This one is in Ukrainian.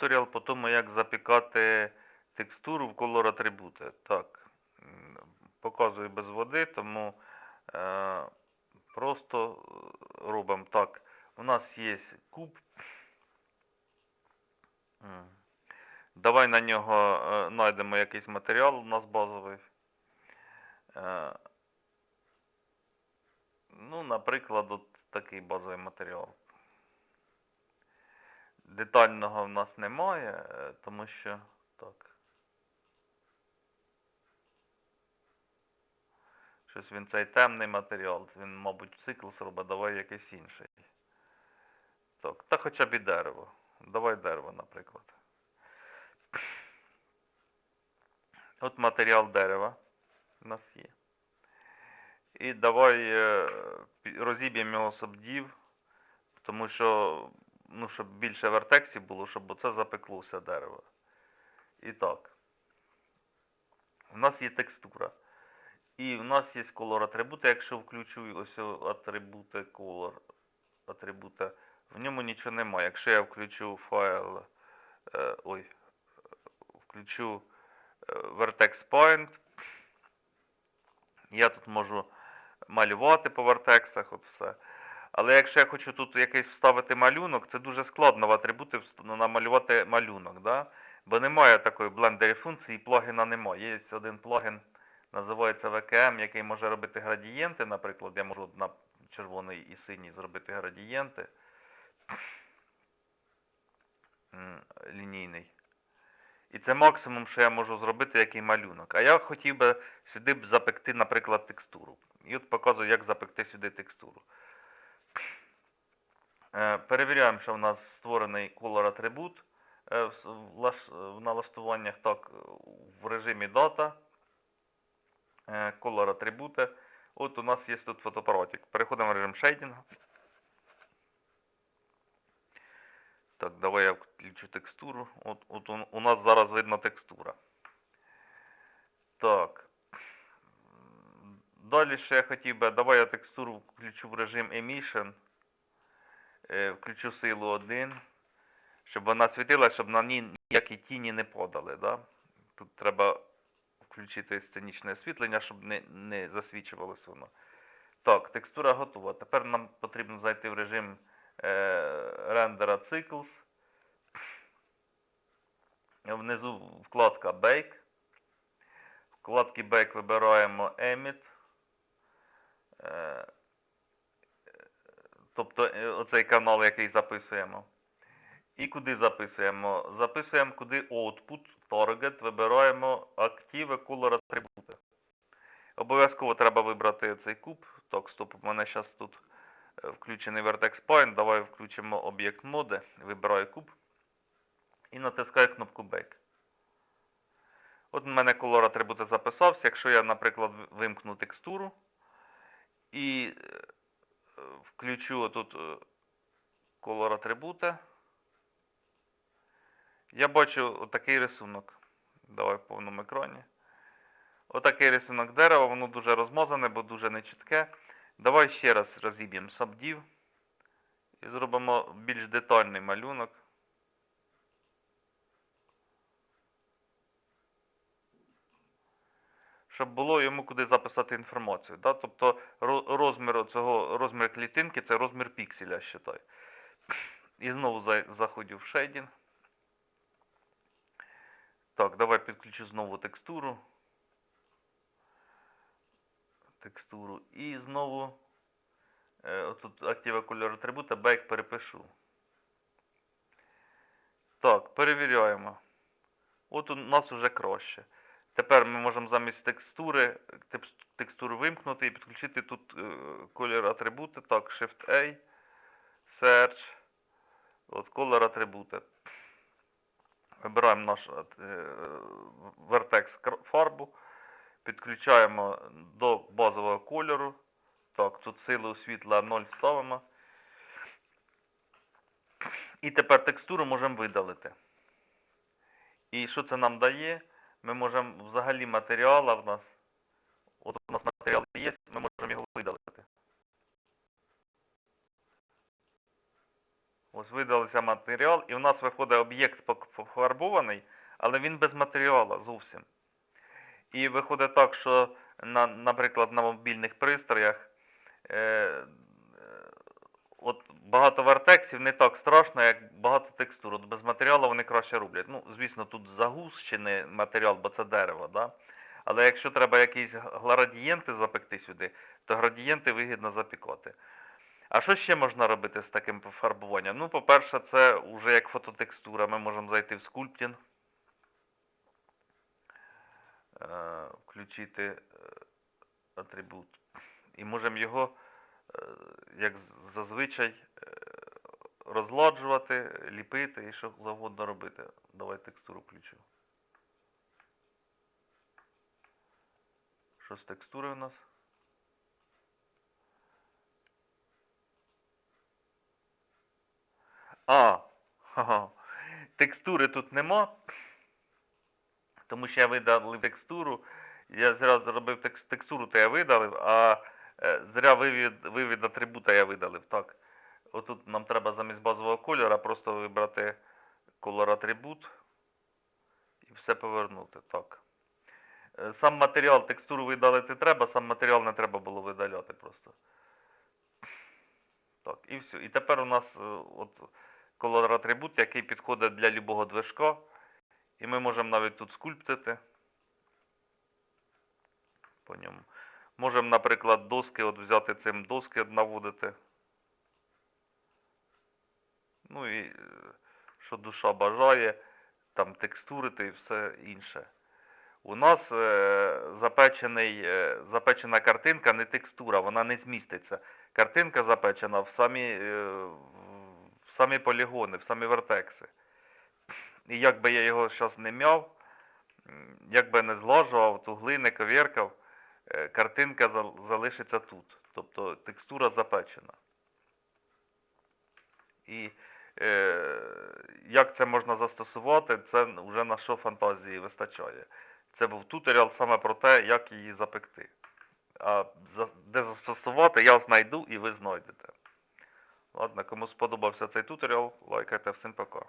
Туторіал по тому, як запікати текстуру в колор атрибути. Так, показую без води, тому е, просто е, робимо так. У нас є куб. Давай на нього е, знайдемо якийсь матеріал у нас базовий. Е, ну, наприклад, от такий базовий матеріал. Детального в нас немає, е, тому що так. Щось він цей темний матеріал, він, мабуть, цикл робить, давай якийсь інший. Так, та хоча б і дерево. Давай дерево, наприклад. От матеріал дерева у нас є. І давай е, розіб'ємо його собдів, тому що, ну, щоб більше вертексів було, щоб оце запеклося дерево. І так. У нас є текстура. І в нас є колор атрибути, якщо включу ось атрибути колор атрибута, в ньому нічого немає. Якщо я включу файл, е, ой, включу е, Vertex Point, я тут можу малювати по вертексах, от все. Але якщо я хочу тут якийсь вставити малюнок, це дуже складно в атрибути ну, намалювати малюнок, да? бо немає такої блендері функції, плагіна немає. Є один плагін, називається VKM, який може робити градієнти, наприклад, я можу на червоний і синій зробити градієнти. Лінійний. І це максимум, що я можу зробити, який малюнок. А я хотів би сюди запекти, наприклад, текстуру. І от показую, як запекти сюди текстуру. Е, Перевіряємо, що в нас створений color атрибут е, в налаштуваннях так, в режимі дата. Е, Color атрибути. От у нас є тут фотоапаратик. Переходимо в режим шейдингу. Так, давай я включу текстуру. От, от у, у нас зараз видно текстура. Так. Далі ще я хотів би, давай я текстуру включу в режим Emission. Е, включу силу 1. Щоб вона світила, щоб на ній ніякі тіні не подали. Да? Тут треба включити сценічне освітлення, щоб не, не засвічувалося воно. Так, текстура готова. Тепер нам потрібно зайти в режим е, рендера Cycles. Внизу вкладка Bake. Вкладки Bake вибираємо Emit. Е, тобто е, оцей канал, який записуємо. І куди записуємо? Записуємо куди Output, Target, вибираємо активи Color атрибути. Обов'язково треба вибрати цей куб. Так, стоп, у мене зараз тут е, включений Vertex Point. Давай включимо об'єкт моди, вибираю куб і натискаю кнопку Back. От у мене колор атрибути записався. Якщо я, наприклад, вимкну текстуру і е, включу тут колор атрибута. я бачу отакий рисунок. Давай в повному екрані. Отакий рисунок дерева, воно дуже розмазане, бо дуже нечітке. Давай ще раз розіб'ємо сабдів і зробимо більш детальний малюнок. Щоб було йому куди записати інформацію. Да? Тобто розмір цього розмір клітинки це розмір пікселя, считай. І знову заходжу в шейдінг. Так, давай підключу знову текстуру. Текстуру. І знову е, отут актива кольору атрибута бек перепишу. Так, перевіряємо. От у нас вже краще. Тепер ми можемо замість текстури, текстуру вимкнути і підключити тут е, колір атрибути. Так, Shift-A, Search, от колор атрибути. Вибираємо наш е, Vertex фарбу, підключаємо до базового кольору. Так, тут силу світла 0 ставимо. І тепер текстуру можемо видалити. І що це нам дає? Ми можемо взагалі матеріала в нас, от у нас матеріал є, ми можемо його видалити. Ось видалися матеріал, і в нас виходить об'єкт пофарбований, але він без матеріалу зовсім. І виходить так, що, на, наприклад, на мобільних пристроях е, е, от багато вертексів не так страшно, як багато текстур. От без краще роблять. Ну, звісно, тут загущений матеріал, бо це дерево, да? Але якщо треба якісь градієнти запекти сюди, то градієнти вигідно запікати. А що ще можна робити з таким пофарбуванням? Ну, по-перше, це вже як фототекстура. Ми можемо зайти в скульптінг, е, включити е, атрибут. І можемо його, е, як зазвичай, розладжувати, ліпити і що завгодно робити. Давай текстуру включу. Що з текстури у нас? А, ха-ха. Текстури тут нема, тому що я видалив текстуру. Я зря зробив текстуру, то я видалив, а е, зря вивід, вивід атрибута я видалив. Так. Отут нам треба замість базового кольора просто вибрати колор атрибут і все повернути. Так. Е, Сам матеріал, текстуру видалити треба, сам матеріал не треба було видаляти просто. Так, і все. І тепер у нас е, от колор атрибут, який підходить для любого движка. І ми можемо навіть тут скульптити по ньому. Можемо, наприклад, доски от взяти цим доски наводити. Ну і е, що душа бажає, там текстурити і все інше. У нас е, запечений, е, запечена картинка не текстура, вона не зміститься. Картинка запечена в самі, е, в самі полігони, в самі вертекси. І як би я його зараз не мяв, як би не злажував, тугли, не ковіркав, е, картинка зал- залишиться тут. Тобто текстура запечена. І як це можна застосувати, це вже на що фантазії вистачає. Це був туторіал саме про те, як її запекти. А де застосувати, я знайду і ви знайдете. Ладно, кому сподобався цей туторіал, лайкайте, всім пока.